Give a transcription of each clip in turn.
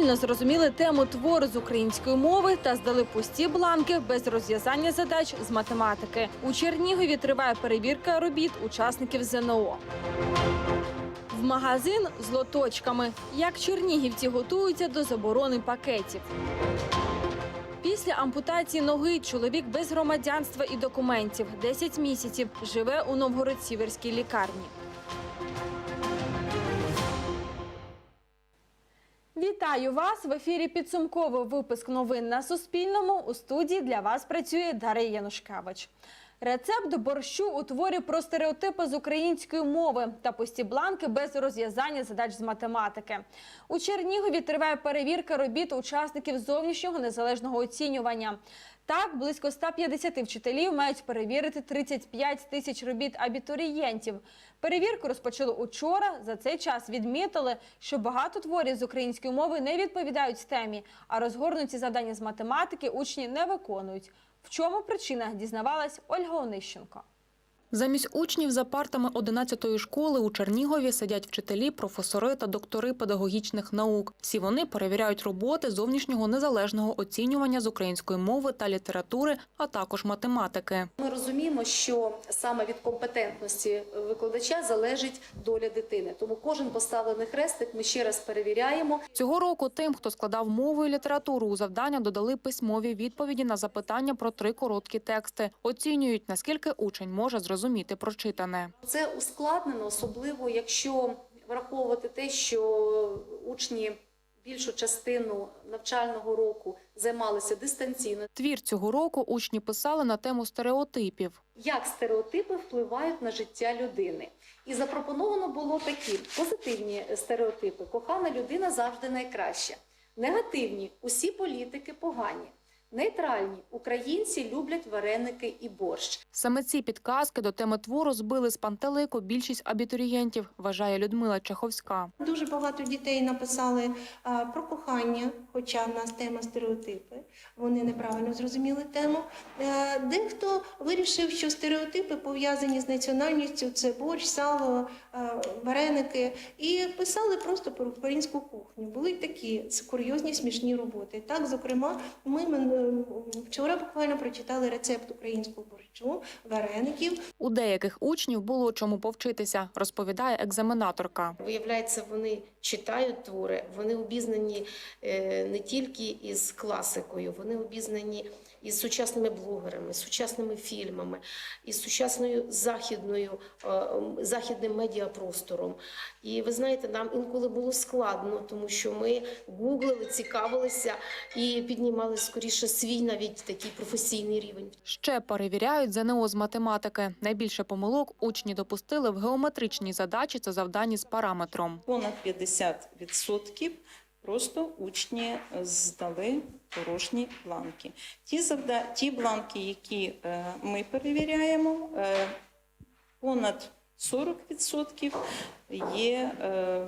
Неправильно зрозуміли тему твору з української мови та здали пусті бланки без розв'язання задач з математики. У Чернігові триває перевірка робіт учасників ЗНО. В магазин з лоточками. Як чернігівці готуються до заборони пакетів. Після ампутації ноги чоловік без громадянства і документів 10 місяців живе у Новгород-Сіверській лікарні. Вітаю вас в ефірі. Підсумковий випуск новин на Суспільному. У студії для вас працює Дар'я Янушкевич. Рецепт борщу у творі про стереотипи з української мови та пусті бланки без розв'язання задач з математики. У Чернігові триває перевірка робіт учасників зовнішнього незалежного оцінювання. Так, близько 150 вчителів мають перевірити 35 тисяч робіт абітурієнтів. Перевірку розпочали учора. За цей час відмітили, що багато творів з української мови не відповідають темі, а розгорнуті завдання з математики учні не виконують. В чому причина дізнавалась Ольга Онищенко. Замість учнів за партами 11-ї школи у Чернігові сидять вчителі, професори та доктори педагогічних наук. Всі вони перевіряють роботи зовнішнього незалежного оцінювання з української мови та літератури, а також математики. Ми розуміємо, що саме від компетентності викладача залежить доля дитини. Тому кожен поставлений хрестик ми ще раз перевіряємо. Цього року тим, хто складав мову і літературу, у завдання додали письмові відповіді на запитання про три короткі тексти. Оцінюють, наскільки учень може зрозуміти прочитане. Це ускладнено, особливо якщо враховувати те, що учні більшу частину навчального року займалися дистанційно. Твір цього року учні писали на тему стереотипів. Як стереотипи впливають на життя людини? І запропоновано було такі позитивні стереотипи: кохана людина завжди найкраща. Негативні усі політики погані. Нейтральні українці люблять вареники і борщ. Саме ці підказки до теми твору збили з пантелику більшість абітурієнтів, вважає Людмила Чаховська. Дуже багато дітей написали про кохання, хоча в нас тема стереотипи. Вони неправильно зрозуміли тему. Е, Дехто вирішив, що стереотипи пов'язані з національністю це борщ, сало, е, вареники, і писали просто про українську кухню. Були такі курйозні смішні роботи. Так, зокрема, ми вчора буквально прочитали рецепт українського борщу, вареників. У деяких учнів було чому повчитися, розповідає екзаменаторка. Виявляється, вони читають твори, вони обізнані е, не тільки із класикою, вони обізнані із сучасними блогерами, сучасними фільмами, із сучасною західною е, західним медіапростором. І ви знаєте, нам інколи було складно, тому що ми гуглили, цікавилися і піднімали скоріше свій навіть такий професійний рівень. Ще перевіряють ЗНО з математики. Найбільше помилок учні допустили в геометричній задачі та завданні з параметром. Понад 50% просто учні здали порожні бланки. Ті, завда... Ті бланки, які е, ми перевіряємо, е, понад 40% є е,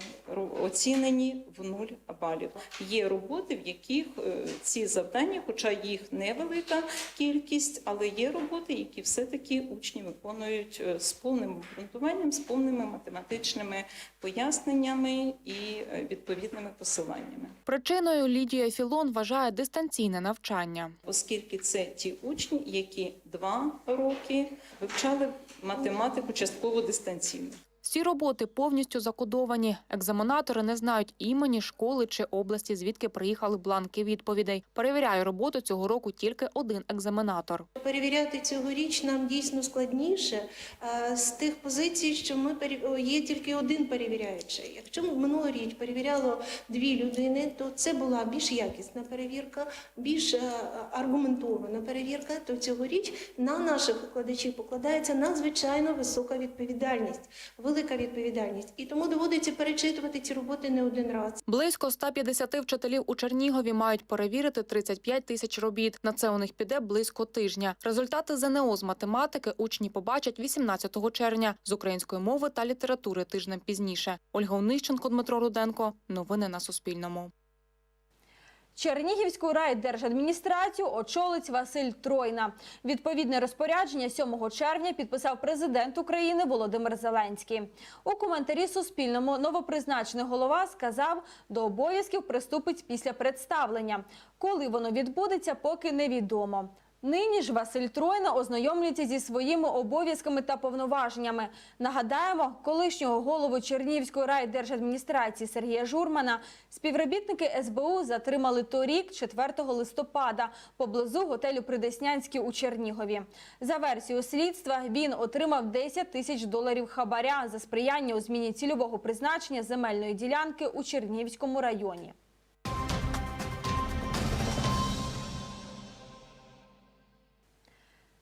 оцінені в 0 балів. Є роботи, в яких е, ці завдання, хоча їх невелика кількість, але є роботи, які все-таки учні виконують е, з повним обґрунтуванням, з повними математичними поясненнями і відповідними посиланнями. Причиною Лідія Філон вважає дистанційне навчання. Оскільки це ті учні, які два роки вивчали математику частково дистанційно. Всі роботи повністю закодовані. Екзаменатори не знають імені, школи чи області, звідки приїхали бланки відповідей. Перевіряє роботу цього року тільки один екзаменатор. Перевіряти цьогоріч нам дійсно складніше з тих позицій, що ми є тільки один перевіряючий. Якщо ми минулоріч перевіряло дві людини, то це була більш якісна перевірка, більш е, аргументована перевірка. То цьогоріч на наших викладачів покладається надзвичайно висока відповідальність, велика відповідальність, і тому доводиться перечитувати ці роботи не один раз. Близько 150 вчителів у Чернігові мають перевірити 35 тисяч робіт. На це у них піде близько тижня. Результати ЗНО з математики учні побачать 18 червня, з української мови та літератури тижнем пізніше. Ольга Онищенко, Дмитро Руденко. Новини на Суспільному. Чернігівську райдержадміністрацію очолить Василь Тройна. Відповідне розпорядження 7 червня підписав президент України Володимир Зеленський. У коментарі Суспільному новопризначений голова сказав, до обов'язків приступить після представлення. Коли воно відбудеться, поки невідомо. Нині ж Василь Тройна ознайомлюється зі своїми обов'язками та повноваженнями. Нагадаємо, колишнього голову Чернігівської райдержадміністрації Сергія Журмана співробітники СБУ затримали торік, 4 листопада, поблизу готелю Придеснянський у Чернігові. За версією слідства, він отримав 10 тисяч доларів хабаря за сприяння у зміні цільового призначення земельної ділянки у Чернігівському районі.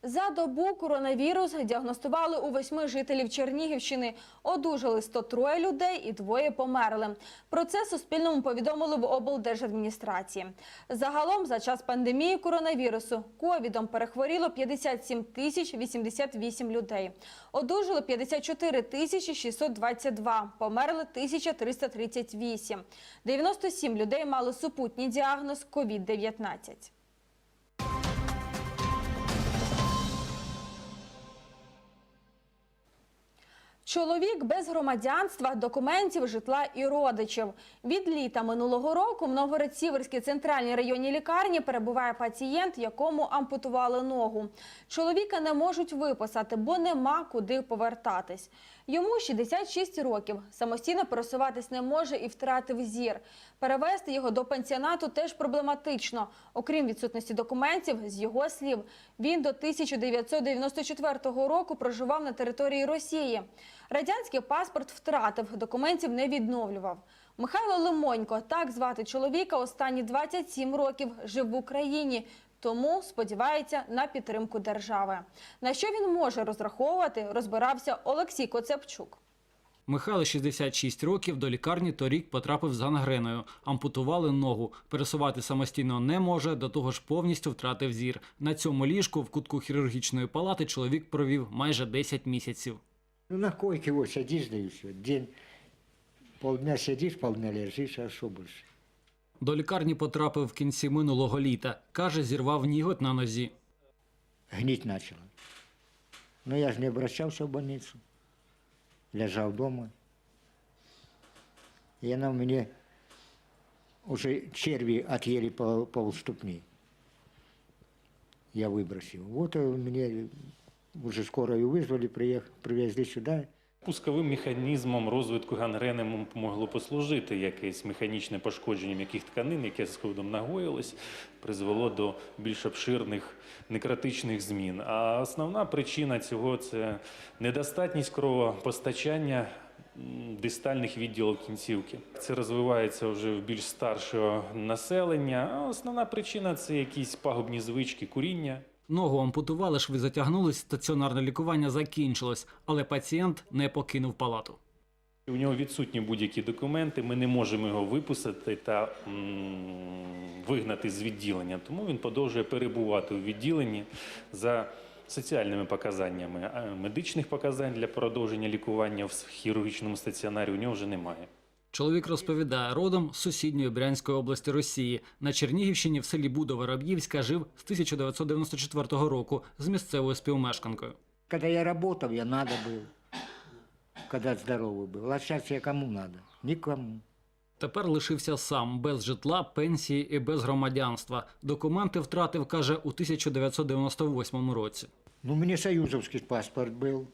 За добу коронавірус діагностували у восьми жителів Чернігівщини. Одужали 103 людей і двоє померли. Про це Суспільному повідомили в облдержадміністрації. Загалом за час пандемії коронавірусу ковідом перехворіло 57 тисяч 88 людей. Одужали 54 тисячі 622, померли 1338. 97 людей мали супутній діагноз COVID-19. Чоловік без громадянства, документів, житла і родичів. Від літа минулого року в Новгород-Сіверській центральній районній лікарні перебуває пацієнт, якому ампутували ногу. Чоловіка не можуть виписати, бо нема куди повертатись. Йому 66 років. Самостійно пересуватись не може і втратив зір. Перевезти його до пансіонату теж проблематично. Окрім відсутності документів, з його слів, він до 1994 року проживав на території Росії. Радянський паспорт втратив, документів не відновлював. Михайло Лимонько, так звати чоловіка, останні 27 років жив в Україні, тому сподівається на підтримку держави. На що він може розраховувати, розбирався Олексій Коцепчук. Михайло 66 років до лікарні торік потрапив з гангреною. Ампутували ногу. Пересувати самостійно не може, до того ж повністю втратив зір. На цьому ліжку в кутку хірургічної палати чоловік провів майже 10 місяців. Ну, на койке вот сидишь, да и все. День, полдня сидишь, полдня лежишь, а что больше? До лікарні потрапив в кінці минулого літа. Каже, зірвав ніготь на нозі. Гнить начало. Но я же не обращался в больницу. Лежал дома. И она у меня уже черви отъели по полступни. Я выбросил. Вот э, мне уже скорую вызвали, приехали, привезли сюда. Пусковим механізмом розвитку гангрени могло послужити якесь механічне пошкодження м'яких тканин, яке з ходом нагоїлось, призвело до більш обширних некротичних змін. А основна причина цього це недостатність кровопостачання дистальних відділів кінцівки. Це розвивається вже в більш старшого населення. А основна причина це якісь пагубні звички, куріння. Ногу ампутували, шви затягнулись, стаціонарне лікування закінчилось, але пацієнт не покинув палату. У нього відсутні будь-які документи, ми не можемо його випустити та вигнати з відділення. Тому він продовжує перебувати у відділенні за соціальними показаннями. Медичних показань для продовження лікування в хірургічному стаціонарі у нього вже немає. Чоловік розповідає, родом з сусідньої Брянської області Росії. На Чернігівщині в селі Будово-Раб'ївська жив з 1994 року з місцевою співмешканкою. Когда я работал, я надо был. Когда здоровый был. А сейчас я кому надо? Никому. Тепер лишився сам, без житла, пенсії і без громадянства. Документи втратив, каже, у 1998 році. Ну, у меня союзовский паспорт был,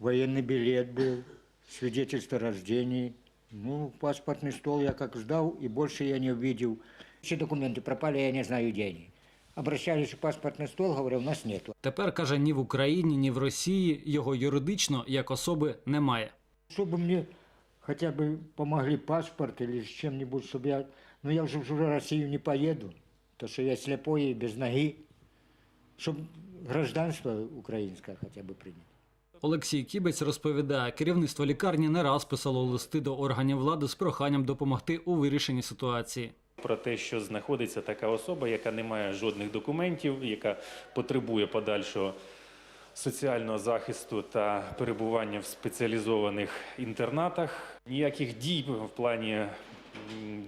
военный билет был, свидетельство о рождении. Ну, паспортный стол я как сдал, и больше я не увидел. Все документы пропали, я не знаю, где они. Обращались в паспортный стол, говорю, у нас нету. Тепер каже, ні в Україні, ні в Росії його юридично як особи немає. Чтобы мне хотя бы помогли паспорт или с чем-нибудь, чтобы я... Ну, я уже в Россию не поеду, то что я слепой и без ноги. Чтобы гражданство украинское хотя бы принять. Олексій Кібець розповідає, керівництво лікарні не раз писало листи до органів влади з проханням допомогти у вирішенні ситуації. Про те, що знаходиться така особа, яка не має жодних документів, яка потребує подальшого соціального захисту та перебування в спеціалізованих інтернатах. Ніяких дій в плані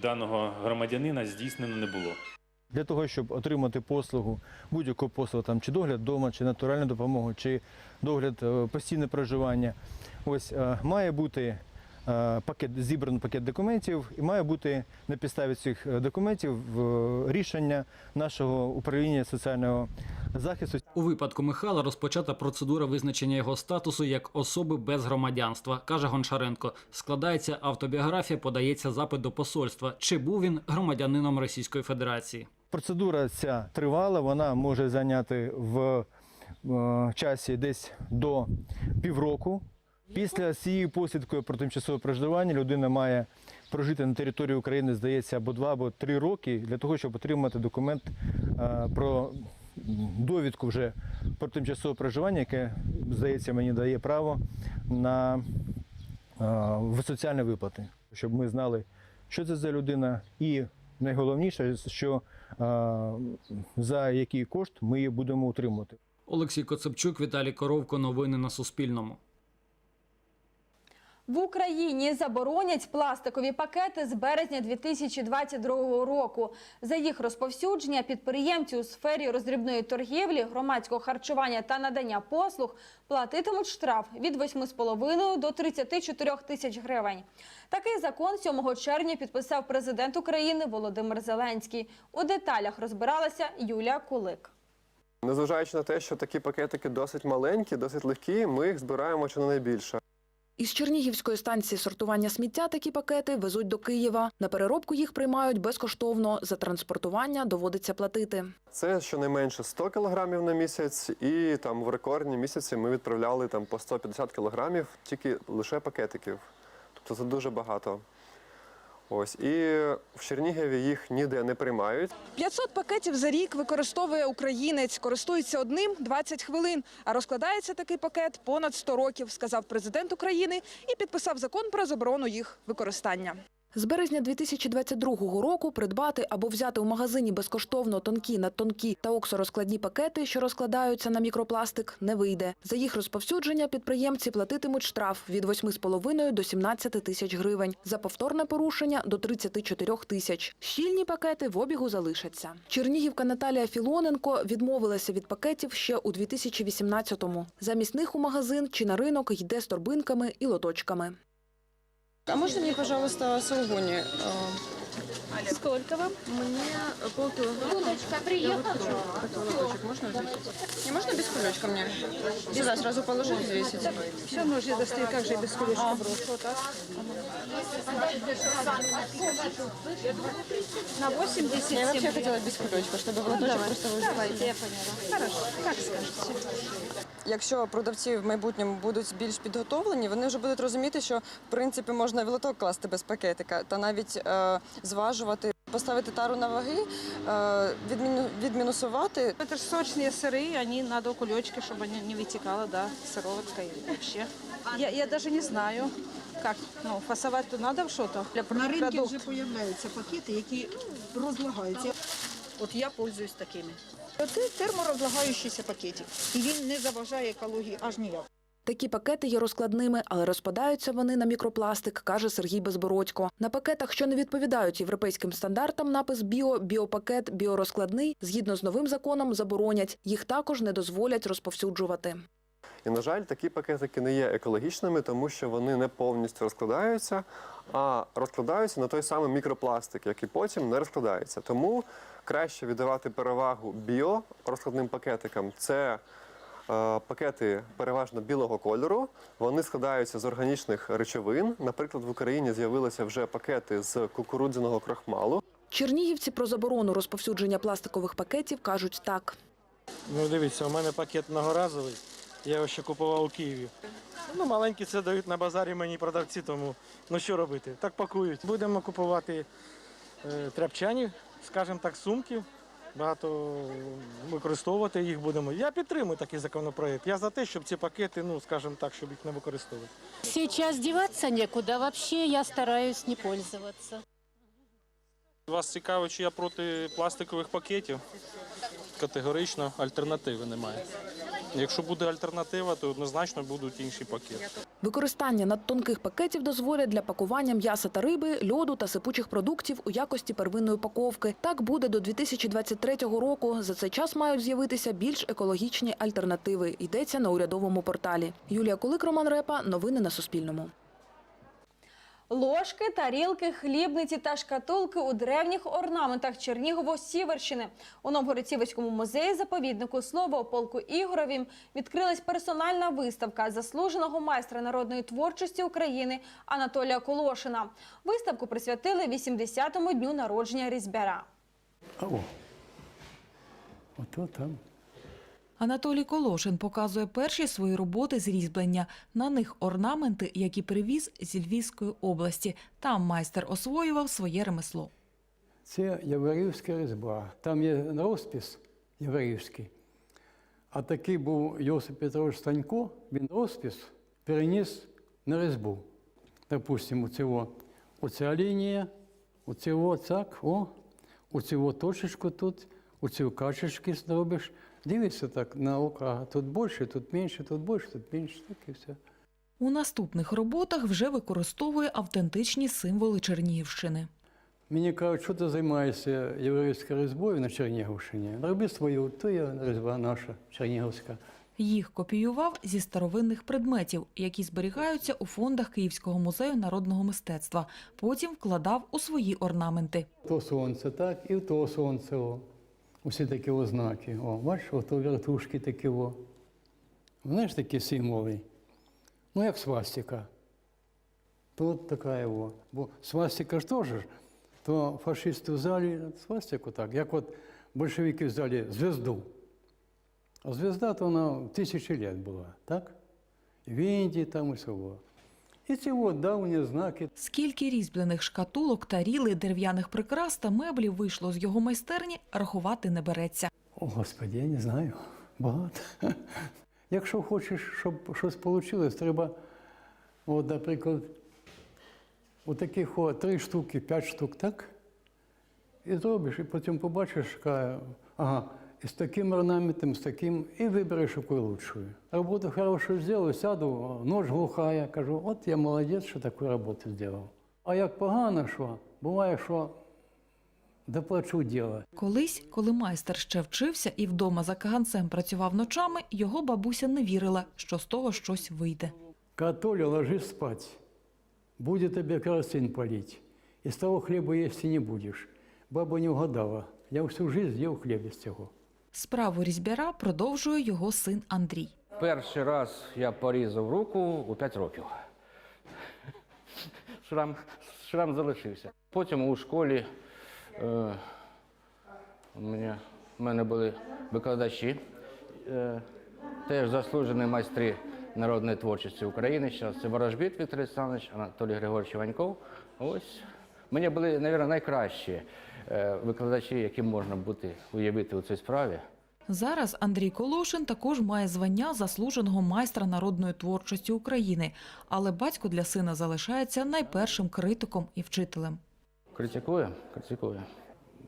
даного громадянина здійснено не було. Для того, щоб отримати послугу, будь-яку послугу, там, чи догляд вдома, чи натуральну допомогу, чи догляд е, постійне проживання, ось е, має бути е, пакет, зібраний пакет документів і має бути на підставі цих документів рішення нашого управління соціального захисту. У випадку Михайла розпочата процедура визначення його статусу як особи без громадянства, каже Гончаренко. Складається автобіографія, подається запит до посольства. Чи був він громадянином Російської Федерації? Процедура ця тривала, вона може зайняти в е, часі десь до півроку. Після цієї посвідкою про тимчасове проживання людина має прожити на території України, здається, або два, або три роки для того, щоб отримати документ е, про довідку вже про тимчасове проживання, яке, здається, мені дає право на е, соціальні виплати, щоб ми знали, що це за людина, і найголовніше, що за який кошт ми її будемо утримувати. Олексій Коцепчук, Віталій Коровко. Новини на Суспільному. В Україні заборонять пластикові пакети з березня 2022 року. За їх розповсюдження підприємці у сфері роздрібної торгівлі, громадського харчування та надання послуг платитимуть штраф від 8,5 до 34 тисяч гривень. Такий закон 7 червня підписав президент України Володимир Зеленський. У деталях розбиралася Юлія Кулик. Незважаючи на те, що такі пакетики досить маленькі, досить легкі, ми їх збираємо чи не найбільше. Із Чернігівської станції сортування сміття такі пакети везуть до Києва. На переробку їх приймають безкоштовно. За транспортування доводиться платити. Це щонайменше 100 кілограмів на місяць, і там в рекордні місяці ми відправляли там по 150 кілограмів тільки лише пакетиків. Тобто це дуже багато. Ось і в Чернігові їх ніде не приймають. 500 пакетів за рік використовує українець. Користується одним 20 хвилин. А розкладається такий пакет понад 100 років, сказав президент України і підписав закон про заборону їх використання. З березня 2022 року придбати або взяти у магазині безкоштовно тонкі, надтонкі та оксорозкладні пакети, що розкладаються на мікропластик, не вийде. За їх розповсюдження підприємці платитимуть штраф від 8,5 до 17 тисяч гривень. За повторне порушення – до 34 тисяч. Щільні пакети в обігу залишаться. Чернігівка Наталія Філоненко відмовилася від пакетів ще у 2018-му. Замість них у магазин чи на ринок йде з торбинками і лоточками. А можно мне, пожалуйста, саугоні? Скільки вам? Можно взять? Не можно без кулечка мне? Сюда сразу положить, взвесить. Все нужно достать, как же без кулечка брошу, так? На 80 Я вообще хотела без кулечка, чтобы было тоже просто Давайте, я поняла. Хорошо, как скажете. Якщо продавці в майбутньому будуть більш підготовлені, вони вже будуть розуміти, що в принципі можна в лоток класти без пакетика та навіть е, зважувати, поставити тару на ваги, е, відміну, відмінусувати. Это же сочные сыры, они надо кулечки, чтобы они не вытекало, да, сыроватка и вообще. Я, я даже не знаю, как, ну, фасовать-то надо что-то для На ринку продуктов. вже з'являються пакети, які розлагаються. От я пользуюсь такими. Це терморозлагаючийся пакетик. І він не заважає екології аж ніяк. Такі пакети є розкладними, але розпадаються вони на мікропластик, каже Сергій Безбородько. На пакетах, що не відповідають європейським стандартам, напис біо, біопакет, біорозкладний, згідно з новим законом, заборонять. Їх також не дозволять розповсюджувати. І, на жаль, такі пакетики не є екологічними, тому що вони не повністю розкладаються, а розкладаються на той самий мікропластик, який потім не розкладається. Тому краще віддавати перевагу біорозкладним пакетикам. Це пакети переважно білого кольору. Вони складаються з органічних речовин. Наприклад, в Україні з'явилися вже пакети з кукурудзяного крахмалу. Чернігівці про заборону розповсюдження пластикових пакетів кажуть так. Ну, дивіться, у мене пакет многоразовий. Я його ще купував у Києві. Ну, маленькі це дають на базарі мені продавці, тому ну що робити? Так пакують. Будемо купувати е, тряпчані, скажімо так, сумки. Багато використовувати їх будемо. Я підтримую такий законопроект. Я за те, щоб ці пакети, ну скажімо так, щоб їх не використовувати. Зараз діватися нікуди, взагалі я стараюсь не користуватися. Вас цікаво, чи я проти пластикових пакетів? Категорично альтернативи немає. Якщо буде альтернатива, то однозначно будуть інші пакети. Використання надтонких пакетів дозволять для пакування м'яса та риби, льоду та сипучих продуктів у якості первинної упаковки. Так буде до 2023 року. За цей час мають з'явитися більш екологічні альтернативи. Йдеться на урядовому порталі. Юлія Кулик, Роман Репа. Новини на Суспільному. Ложки, тарілки, хлібниці та шкатулки у древніх орнаментах Чернігово-Сіверщини. У Новгород-Сіверському музеї заповіднику «Слово полку Ігоровім» відкрилась персональна виставка заслуженого майстра народної творчості України Анатолія Колошина. Виставку присвятили 80-му дню народження різьбяра. О, ото там. Анатолій Колошин показує перші свої роботи з різьблення. На них орнаменти, які привіз зі Львівської області. Там майстер освоював своє ремесло. Це Яворівська різьба. Там є розпис Яворівський. А такий був Йосип Петрович Станько, він розпис переніс на різьбу. Допустимо, оцього, оця лінія, оцього так, о, оцього точечку тут, оцю качечки зробиш. Дивишся так на око, ага, тут більше, тут менше, тут більше, тут менше, так і все. У наступних роботах вже використовує автентичні символи Чернігівщини. Мені кажуть, що ти займаєшся єврейською різьбою на Чернігівщині? Роби свою, то є різьба наша чернігівська. Їх копіював зі старовинних предметів, які зберігаються у фондах Київського музею народного мистецтва. Потім вкладав у свої орнаменти. То сонце, так, і то сонце. О. Усі такі ознаки. О, бачиш, ото вертушки такі. О. Знаєш такі символи? Ну, як свастика. Тут така о. Бо свастика ж теж, то фашисти взяли свастику так, як от большевики взяли звезду. А звезда то вона тисячі літ була, так? В Індії там і всього. І ці от давні знаки. Скільки різьблених шкатулок, тарілей, дерев'яних прикрас та меблів вийшло з його майстерні, рахувати не береться. О, Господи, я не знаю. Багато. Якщо хочеш, щоб щось вийшло, треба, от, наприклад, у таких о, три штуки, п'ять штук, так? І зробиш, і потім побачиш, каже, ага, і з таким орнаментом, з таким, і вибереш яку лучшу. Роботу хорошу зробив, сяду, нож глухая, кажу, от я молодець, що таку роботу зробив. А як погано, що, буває, що доплачу діло. Колись, коли майстер ще вчився і вдома за каганцем працював ночами, його бабуся не вірила, що з того щось вийде. Католя, ложись спать. Будет тебе керосин полить. И с того хлеба есть и не будешь. Баба не угадала. Я всю жизнь ел хліб із цього. Справу різьбяра продовжує його син Андрій. Перший раз я порізав руку у 5 років. Шрам, шрам залишився. Потім у школі е, у мене, в мене були викладачі, е, теж заслужені майстри народної творчості України. Зараз це Ворожбіт Віктор Олександрович, Анатолій Григорович Іваньков. Ось. Мені були, мабуть, найкращі викладачі, які можна бути, уявити у цій справі. Зараз Андрій Колошин також має звання заслуженого майстра народної творчості України, але батько для сина залишається найпершим критиком і вчителем. Критикує? Критикує.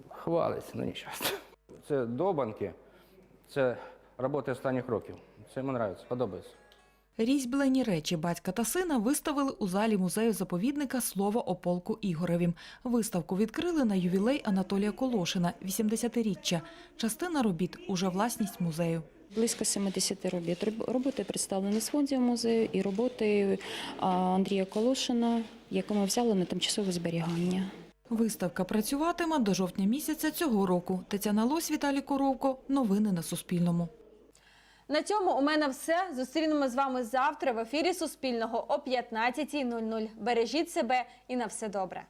Хвалиться, ну нещасно. Це добанки, це роботи останніх років. Це йому подобається, подобається. Різьблені речі батька та сина виставили у залі музею заповідника Слово о полку Ігоревім. Виставку відкрили на ювілей Анатолія Колошина, 80-річчя. Частина робіт уже власність музею. Близько 70 робіт. Роб- Роботи представлені з фондів музею і роботи Андрія Колошина, яку ми взяли на тимчасове зберігання. Виставка працюватиме до жовтня місяця цього року. Тетяна Лось, Віталій Коровко. Новини на Суспільному. На цьому у мене все. Зустрінемо з вами завтра в ефірі Суспільного о 15.00. Бережіть себе і на все добре.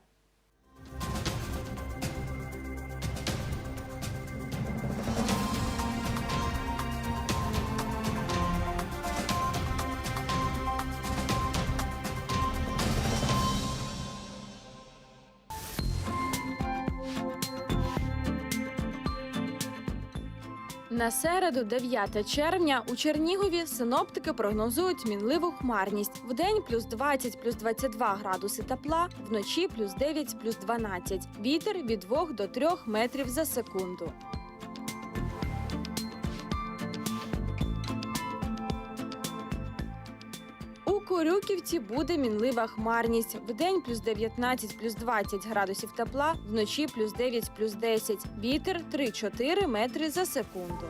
На середу, 9 червня, у Чернігові синоптики прогнозують мінливу хмарність. Вдень плюс 20, плюс 22 градуси тепла, вночі плюс 9, плюс 12. Вітер від 2 до 3 метрів за секунду. Хорюківці буде мінлива хмарність. Вдень плюс 19, плюс 20 градусів тепла, вночі плюс 9, плюс 10. Вітер 3-4 метри за секунду.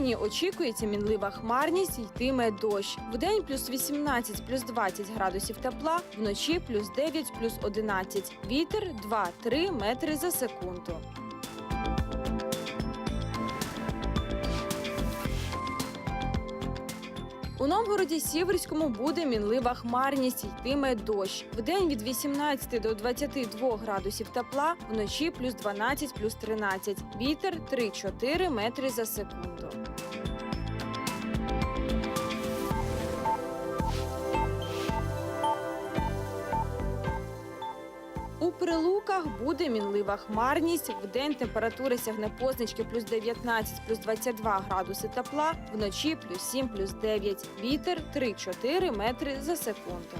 У очікується мінлива хмарність, йтиме дощ. Вдень плюс 18, плюс 20 градусів тепла, вночі плюс 9, плюс 11. Вітер 2-3 метри за секунду. У Новгороді Сіверському буде мінлива хмарність, йтиме дощ. Вдень від 18 до 22 градусів тепла, вночі плюс 12, плюс 13. Вітер 3-4 метри за секунду. Прилуках буде мінлива хмарність. Вдень температура сягне позначки плюс 19, плюс 22 градуси тепла, вночі плюс 7, плюс 9. Вітер 3-4 метри за секунду.